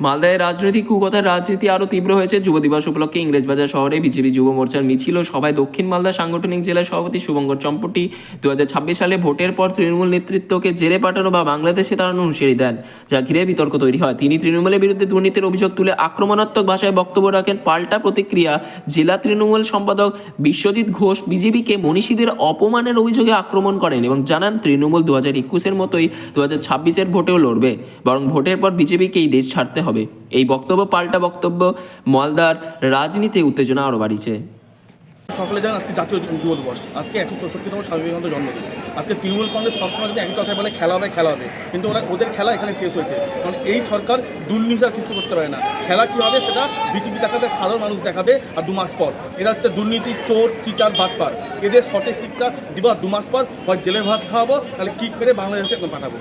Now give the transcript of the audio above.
মালদায় রাজনৈতিক কুকথার রাজনীতি আরও তীব্র হয়েছে। যুব দিবস উপলক্ষে ইংরেজবাজার শহরে বিজেপি যুব মোর্চার মিছিল ও দক্ষিণ মালদা সাংগঠনিক জেলা সভাপতি শুভঙ্কর চম্পটি দু হাজার ছাব্বিশ সালে ভোটের পর তৃণমূল নেতৃত্বকে জেলে পাঠানো বা বাংলাদেশে তাড়ানোর হুঁশিয়ারি দেন, যা ঘিরে বিতর্ক তৈরি হয়। তিনি তৃণমূলের বিরুদ্ধে দুর্নীতির অভিযোগ তুলে আক্রমণাত্মক ভাষায় বক্তব্য রাখেন। পাল্টা প্রতিক্রিয়া জেলা তৃণমূল সম্পাদক বিশ্বজিৎ ঘোষ বিজেপিকে মনীষীদের অপমানের অভিযোগে আক্রমণ করেন এবং জানান, তৃণমূল দু হাজার একুশের মতোই দু হাজার ছাব্বিশের ভোটেও লড়বে। বরং ভোটের পর বিজেপিকেই দেশ ছাড়তে হবে। এই বক্তব্য, পাল্টা বক্তব্য মালদার রাজনীতি উত্তেজনা আরও বাড়িয়েছে। সকলে জানেন আজকে জাতীয় যুব দিবস আজকে একশো চৌষট্টিতম স্বামী বিবেকানন্দ জন্মদিন। আজকে তৃণমূল কংগ্রেস সবসময় যদি একই কথায় বলে, খেলা হবে খেলা হবে। কিন্তু ওরা ওদের খেলা এখানে শেষ হয়েছে। কারণ এই সরকার দুর্নীতি কিছু করতে পারে না। খেলা কী হবে সেটা বিজেপি দেখাবে, সাধারণ মানুষ দেখাবে আর দু মাস পর। এরা হচ্ছে দুর্নীতি, চোর, চিটার, বাটপার। এদের সঠিক শিক্ষা দিব দু মাস পর। হয় জেলে ভাত খাওয়াবো, তাহলে কিক মেরে বাংলাদেশে পাঠাবো?